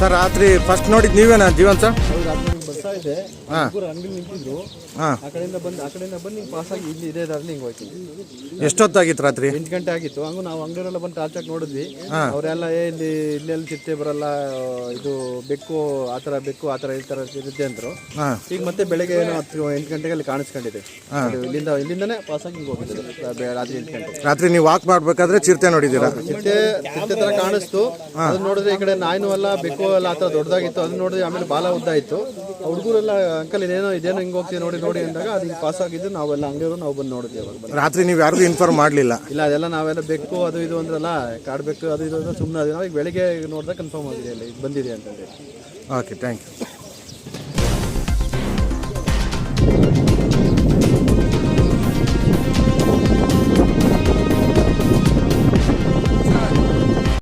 Sir ರಾತ್ರಿ first ನೋಡಿದ್ದು ನೀವೇನಾ Jeevan sir? ಬರ್ತಾ ಇದೆ. ಅಂಗಡಿ ನಿಂತಿದ್ರು. ಆ ಕಡೆಯಿಂದ ಬಂದು ಆ ಕಡೆಯಿಂದ ಬಂದು ಹಿಂಗೆ ಪಾಸ್ ಆಗಿ ಇಲ್ಲಿ ಇದೇ ದಾರಲ್ಲಿ ಹಿಂಗೆ ಹೋಯ್ತು ಎಷ್ಟೊತ್ತಾಗಿತ್ತು ರಾತ್ರಿ? ಎಂಟು ಗಂಟೆ ಆಗಿತ್ತು. ಹಂಗೂ ನಾವು ಅಂಗಡಿಯವರೆಲ್ಲ ಬಂದು ಟಾರ್ಚ್ ಹಾಕಿ ನೋಡಿದ್ವಿ. ಅವರೆಲ್ಲ ಏ ಇಲ್ಲಿ ಇಲ್ಲೆಲ್ಲ ಚಿತ್ತೆ ಬರಲ್ಲ ಇದು ಬೆಕ್ಕು ಆ ಥರ ಬೆಕ್ಕು ಆ ಥರ ಈ ಥರ ಇರುತ್ತೆ ಅಂದರು. ಈಗ ಮತ್ತೆ ಬೆಳಗ್ಗೆ ಏನೋ ಹತ್ತು ಎಂಟು ಗಂಟೆಗೆ ಅಲ್ಲಿ ಕಾಣಿಸ್ಕೊಂಡಿದೆ. ಅದು ಇಲ್ಲಿಂದ ಇಲ್ಲಿಂದನೇ ಪಾಸ್ ಆಗಿ ಹಿಂಗೆ ಹೋಗಿದ್ದು. ರಾತ್ರಿ ಎಂಟು ಗಂಟೆ. ರಾತ್ರಿ ನೀವು ವಾಕ್ ಮಾಡಬೇಕಾದ್ರೆ ಚಿರತೆ ನೋಡಿದ್ದೀರಾ? ಚಿರತೆ ಚಿರತೆ ತರ ಕಾಣಿಸ್ತು. ಅದನ್ನ ನೋಡಿದ್ರೆ ಈ ಕಡೆ ನಾಯಿನೂ ಅಲ್ಲ ಬೆಕ್ಕು ಎಲ್ಲ ಆ ಥರ ದೊಡ್ಡದಾಗಿತ್ತು. ಅದನ್ನ ನೋಡಿದ್ರೆ ಆಮೇಲೆ ಬಾಲ ಉದ್ದ ಇತ್ತು ಹುಡುಗರೆಲ್ಲ ಅಂಕಲ್ ಇದೇನೋ ಇದೇನೋ ಹಿಂಗೆ ಹೋಗ್ತೀವಿ ನೋಡಿ ನೋಡಿ ಅಂದಾಗ ಅದು ಹಿಂಗೆ ಪಾಸ್ ಆಗಿದ್ದು ನಾವೆಲ್ಲ ಅಂಗಡಿಯವರು ನಾವು ಬಂದು ನೋಡಿದ್ವಿ ಅವಾಗ ಬಂದು. ರಾತ್ರಿ ನೀವು ಯಾರಿಗೂ ಇನ್ಫಾರ್ಮ್ ಮಾಡಲಿಲ್ಲ. ಇಲ್ಲ ಅದೆಲ್ಲ ನಾವೆಲ್ಲ ಬೆಕ್ಕು ಅದು ಇದು ಅಂದ್ರಲ್ಲ ಕಾಡ್ಬೇಕು ಅದು ಇದು ಸುಮ್ಮನೆ ಅದು ನಾವು ಈಗ ಬೆಳಿಗ್ಗೆ ನೋಡಿದಾಗ ಕನ್ಫರ್ಮ್ ಆಗಿದೆ ಅಲ್ಲಿ ಬಂದಿದೆ ಅಂತಂದೇಳಿ. Okay thank you